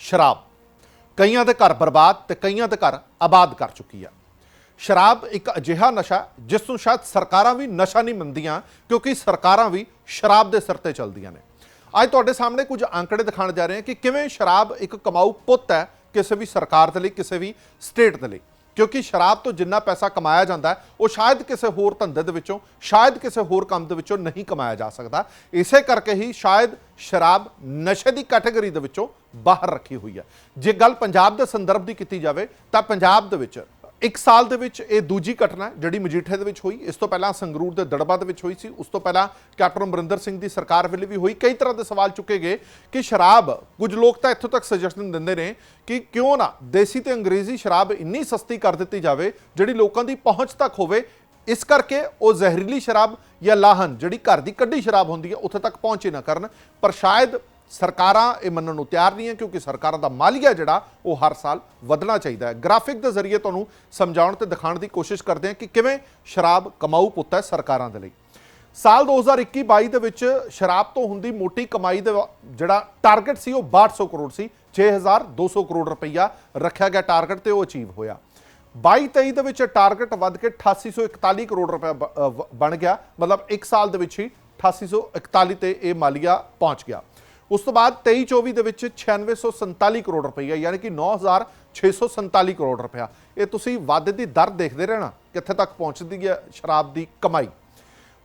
ਸ਼ਰਾਬ। ਕਈਆਂ ਦੇ ਘਰ ਬਰਬਾਦ ਤੇ ਕਈਆਂ ਦੇ ਘਰ ਆਬਾਦ ਕਰ ਚੁੱਕੀ ਆ। ਸ਼ਰਾਬ ਇੱਕ ਅਜਿਹਾ ਨਸ਼ਾ, ਜਿਸ ਨੂੰ ਸ਼ਾਇਦ ਸਰਕਾਰਾਂ ਵੀ ਨਸ਼ਾ ਨਹੀਂ ਮੰਨਦੀਆਂ, ਕਿਉਂਕਿ ਸਰਕਾਰਾਂ ਵੀ ਸ਼ਰਾਬ ਦੇ ਸਿਰ ਤੇ ਚੱਲਦੀਆਂ ਨੇ। ਅੱਜ ਤੁਹਾਡੇ ਸਾਹਮਣੇ ਕੁਝ ਅੰਕੜੇ ਦਿਖਾਉਣ ਜਾ ਰਹੇ ਹਾਂ ਕਿ ਕਿਵੇਂ ਸ਼ਰਾਬ ਇੱਕ ਕਮਾਊ ਪੁੱਤ ਹੈ ਕਿਸੇ ਵੀ ਸਰਕਾਰ ਦੇ ਲਈ, ਕਿਸੇ ਵੀ ਸਟੇਟ ਦੇ ਲਈ। ਕਿਉਂਕਿ ਸ਼ਰਾਬ ਤੋਂ ਜਿੰਨਾ ਪੈਸਾ ਕਮਾਇਆ ਜਾਂਦਾ ਉਹ ਸ਼ਾਇਦ ਕਿਸੇ ਹੋਰ ਧੰਦੇ ਦੇ ਵਿੱਚੋਂ, ਸ਼ਾਇਦ ਕਿਸੇ ਹੋਰ ਕੰਮ ਦੇ ਵਿੱਚੋਂ ਨਹੀਂ ਕਮਾਇਆ ਜਾ ਸਕਦਾ। ਇਸੇ ਕਰਕੇ ਹੀ ਸ਼ਾਇਦ ਸ਼ਰਾਬ ਨਸ਼ੇ ਦੀ ਕੈਟਾਗਰੀ ਦੇ ਵਿੱਚੋਂ ਬਾਹਰ ਰੱਖੀ ਹੋਈ ਹੈ। ਜੇ ਗੱਲ ਪੰਜਾਬ ਦੇ ਸੰਦਰਭ ਦੀ ਕੀਤੀ ਜਾਵੇ, ਤਾਂ ਪੰਜਾਬ ਦੇ ਵਿੱਚ ਇੱਕ ਸਾਲ ਦੇ ਵਿੱਚ ਇਹ ਦੂਜੀ ਘਟਨਾ ਜਿਹੜੀ ਮਜੀਠੇ ਦੇ ਵਿੱਚ ਹੋਈ। ਇਸ ਤੋਂ ਪਹਿਲਾਂ ਸੰਗਰੂਰ ਦੇ ਦੜਬਾ ਦੇ ਵਿੱਚ ਹੋਈ ਸੀ। ਉਸ ਤੋਂ ਪਹਿਲਾਂ ਕੈਪਟਨ ਅਮਰਿੰਦਰ ਸਿੰਘ ਦੀ ਸਰਕਾਰ ਵੇਲੇ ਵੀ ਹੋਈ। ਕਈ ਤਰ੍ਹਾਂ ਦੇ ਸਵਾਲ ਚੁੱਕੇ ਗਏ ਕਿ ਸ਼ਰਾਬ, ਕੁਝ ਲੋਕ ਤਾਂ ਇੱਥੋਂ ਤੱਕ ਸੁਜੈਸ਼ਨ ਦਿੰਦੇ ਨੇ ਕਿ ਕਿਉਂ ਨਾ ਦੇਸੀ ਤੇ ਅੰਗਰੇਜ਼ੀ ਸ਼ਰਾਬ ਇੰਨੀ ਸਸਤੀ ਕਰ ਦਿੱਤੀ ਜਾਵੇ, ਜਿਹੜੀ ਲੋਕਾਂ ਦੀ ਪਹੁੰਚ ਤੱਕ ਹੋਵੇ। ਇਸ ਕਰਕੇ ਉਹ ਜ਼ਹਿਰੀਲੀ ਸ਼ਰਾਬ ਜਾਂ ਲਾਹਨ, ਜਿਹੜੀ ਘਰ ਦੀ ਕੱਢੀ ਸ਼ਰਾਬ ਹੁੰਦੀ ਹੈ, ਉੱਥੇ ਤੱਕ ਪਹੁੰਚੇ ਨਾ ਕਰਨ। ਪਰ ਸ਼ਾਇਦ ਸਰਕਾਰਾਂ ਇਹ ਮੰਨਣ ਨੂੰ ਤਿਆਰ ਨਹੀਂ ਹੈ ਕਿਉਂਕਿ ਸਰਕਾਰਾਂ ਦਾ ਮਾਲੀਆ ਜਿਹੜਾ ਉਹ ਹਰ ਸਾਲ ਵਧਣਾ ਚਾਹੀਦਾ ਹੈ। ਗ੍ਰਾਫਿਕ ਦੇ ਜ਼ਰੀਏ ਤੁਹਾਨੂੰ ਸਮਝਾਉਣ ਤੇ ਦਿਖਾਉਣ ਦੀ ਕੋਸ਼ਿਸ਼ ਕਰਦੇ ਹਾਂ ਕਿ ਕਿਵੇਂ ਸ਼ਰਾਬ ਕਮਾਊ ਪੁੱਤ ਹੈ ਸਰਕਾਰਾਂ ਦੇ ਲਈ। ਸਾਲ 2021-22 ਦੇ ਵਿੱਚ ਸ਼ਰਾਬ ਤੋਂ ਹੁੰਦੀ ਮੋਟੀ ਕਮਾਈ ਦਾ ਜਿਹੜਾ ਟਾਰਗੇਟ ਸੀ ਉਹ 6200 ਕਰੋੜ ਸੀ 6200 ਕਰੋੜ ਰੁਪਈਆ ਰੱਖਿਆ ਗਿਆ ਟਾਰਗੇਟ ਤੇ ਉਹ ਅਚੀਵ ਹੋਇਆ। 22-23 ਦੇ ਵਿੱਚ ਟਾਰਗੇਟ ਵੱਧ ਕੇ 8841 ਕਰੋੜ ਰੁਪਏ ਬ- ਬਣ ਗਿਆ। ਮਤਲਬ 1 ਸਾਲ ਦੇ ਵਿੱਚ ਹੀ 8841 ਤੇ ਇਹ ਮਾਲੀਆ ਪਹੁੰਚ ਗਿਆ। ਉਸ ਤੋਂ ਬਾਅਦ 23-24 ਦੇ ਵਿੱਚ 9647 ਕਰੋੜ ਰੁਪਈਆ ਯਾਨੀ ਕਿ 9647 ਕਰੋੜ ਰੁਪਇਆ। ਇਹ ਤੁਸੀਂ ਵਾਧੇ ਦੀ ਦਰ ਦੇਖਦੇ ਰਹਿਣਾ, ਕਿੱਥੇ ਤੱਕ ਪਹੁੰਚਦੀ ਹੈ ਸ਼ਰਾਬ ਦੀ ਕਮਾਈ।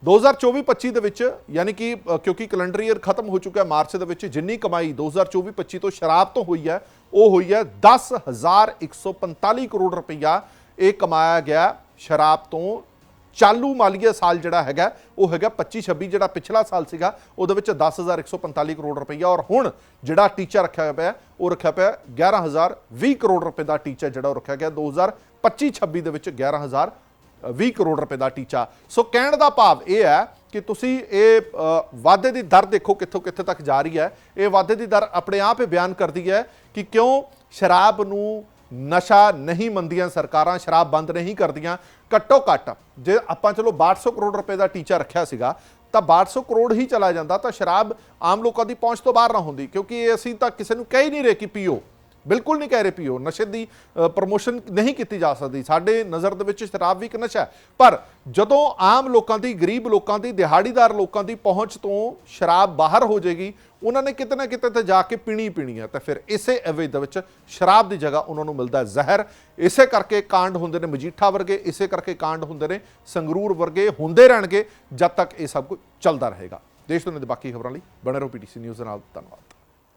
2024-25 ਦੇ ਵਿੱਚ, ਯਾਨੀ ਕਿ ਕਿਉਂਕਿ ਕੈਲੰਡਰ ਈਅਰ ਖਤਮ ਹੋ ਚੁੱਕਾ ਹੈ ਮਾਰਚ ਦੇ ਵਿੱਚ, ਜਿੰਨੀ ਕਮਾਈ 2024-25 ਤੋਂ ਸ਼ਰਾਬ ਤੋਂ ਹੋਈ ਹੈ, ਉਹ ਹੋਈ ਹੈ 10145 ਕਰੋੜ ਰੁਪਈਆ ਇਹ ਕਮਾਇਆ ਗਿਆ ਸ਼ਰਾਬ ਤੋਂ ਚਾਲੂ ਮਾਲੀਆ ਸਾਲ ਜਿਹੜਾ ਹੈਗਾ ਉਹ ਹੈਗਾ 25 26 ਜਿਹੜਾ ਪਿਛਲਾ ਸਾਲ ਸੀਗਾ ਉਹਦੇ ਵਿੱਚ 10145 ਕਰੋੜ ਰੁਪਈਆ। ਔਰ ਹੁਣ ਜਿਹੜਾ ਟੀਚਾ ਰੱਖਿਆ ਪਿਆ ਉਹ ਰੱਖਿਆ ਪਿਆ 11020 ਕਰੋੜ ਰੁਪਏ ਦਾ ਟੀਚਾ ਜਿਹੜਾ ਉਹ ਰੱਖਿਆ ਗਿਆ। 2025 26 ਦੇ ਵਿੱਚ 11000 20 ਕਰੋੜ ਰੁਪਏ ਦਾ ਟੀਚਾ। ਸੋ ਕਹਿਣ ਦਾ ਭਾਵ ਇਹ ਹੈ ਕਿ ਤੁਸੀਂ ਇਹ ਅ, ਵਾਧੇ ਦੀ ਦਰ ਦੇਖੋ ਕਿੱਥੋਂ ਕਿੱਥੇ ਤੱਕ ਜਾ ਰਹੀ ਹੈ। ਇਹ ਵਾਧੇ ਦੀ ਦਰ ਆਪਣੇ ਆਪ ਹੀ ਬਿਆਨ ਕਰਦੀ ਹੈ ਕਿ ਕਿਉਂ ਸ਼ਰਾਬ ਨੂੰ ਨਸ਼ਾ ਨਹੀਂ ਮੰਦੀਆਂ ਸਰਕਾਰਾਂ, ਸ਼ਰਾਬ ਬੰਦ ਨਹੀਂ ਕਰਦੀਆਂ, ਘੱਟੋ ਘੱਟ ਜੇ ਆਪਾਂ ਚਲੋ 6200 ਕਰੋੜ ਰੁਪਏ ਦਾ ਟੀਚਾ ਰੱਖਿਆ ਸੀਗਾ, ਤਾਂ 6200 ਕਰੋੜ ਹੀ ਚਲਾ ਜਾਂਦਾ, ਤਾਂ ਸ਼ਰਾਬ ਆਮ ਲੋਕਾਂ ਦੀ ਪਹੁੰਚ ਤੋਂ ਬਾਹਰ ਨਾ ਹੁੰਦੀ, ਕਿਉਂਕਿ ਇਹ ਅਸੀਂ ਤਾਂ ਕਿਸੇ ਨੂੰ ਕਹਿ ਹੀ ਨਹੀਂ ਰਹੇ ਕਿ ਪੀਓ। ਬਿਲਕੁਲ ਨਹੀਂ ਕਹਿ ਰਹੇ ਪੀਓ। ਨਸ਼ੇ ਦੀ ਪ੍ਰਮੋਸ਼ਨ ਨਹੀਂ ਕੀਤੀ ਜਾ ਸਕਦੀ। ਸਾਡੇ ਨਜ਼ਰ ਦੇ ਵਿੱਚ ਸ਼ਰਾਬ ਵੀ ਇੱਕ ਨਸ਼ਾ ਹੈ। ਪਰ ਜਦੋਂ ਆਮ ਲੋਕਾਂ ਦੀ, ਗਰੀਬ ਲੋਕਾਂ ਦੀ, ਦਿਹਾੜੀਦਾਰ ਲੋਕਾਂ ਦੀ ਪਹੁੰਚ ਤੋਂ ਸ਼ਰਾਬ ਬਾਹਰ ਹੋ ਜਾਏਗੀ, ਉਹਨਾਂ ਨੇ ਕਿਤੇ ਨਾ ਕਿਤੇ ਤੇ ਜਾ ਕੇ ਪੀਣੀ ਪੀਣੀ ਹੈ। ਤਾਂ ਫਿਰ ਇਸੇ ਅਵੈਧ ਦੇ ਵਿੱਚ ਸ਼ਰਾਬ ਦੀ ਜਗ੍ਹਾ ਉਹਨਾਂ ਨੂੰ ਮਿਲਦਾ ਜ਼ਹਿਰ ਇਸੇ ਕਰਕੇ ਕਾਂਡ ਹੁੰਦੇ ਨੇ ਮਜੀਠਾ ਵਰਗੇ, ਇਸੇ ਕਰਕੇ ਕਾਂਡ ਹੁੰਦੇ ਨੇ, ਸੰਗਰੂਰ ਵਰਗੇ ਹੁੰਦੇ ਰਹਿਣਗੇ, ਜਦ ਤੱਕ ਇਹ ਸਭ ਕੁਝ ਚੱਲਦਾ ਰਹੇਗਾ। ਦੇਸ਼ ਦੁਨੀਆ ਦੇ ਬਾਕੀ ਖਬਰਾਂ ਲਈ ਬਣੇ ਰਹੋ ਪੀਟੀਸੀ ਨਿਊਜ਼ ਦੇ ਨਾਲ। ਧੰਨਵਾਦ।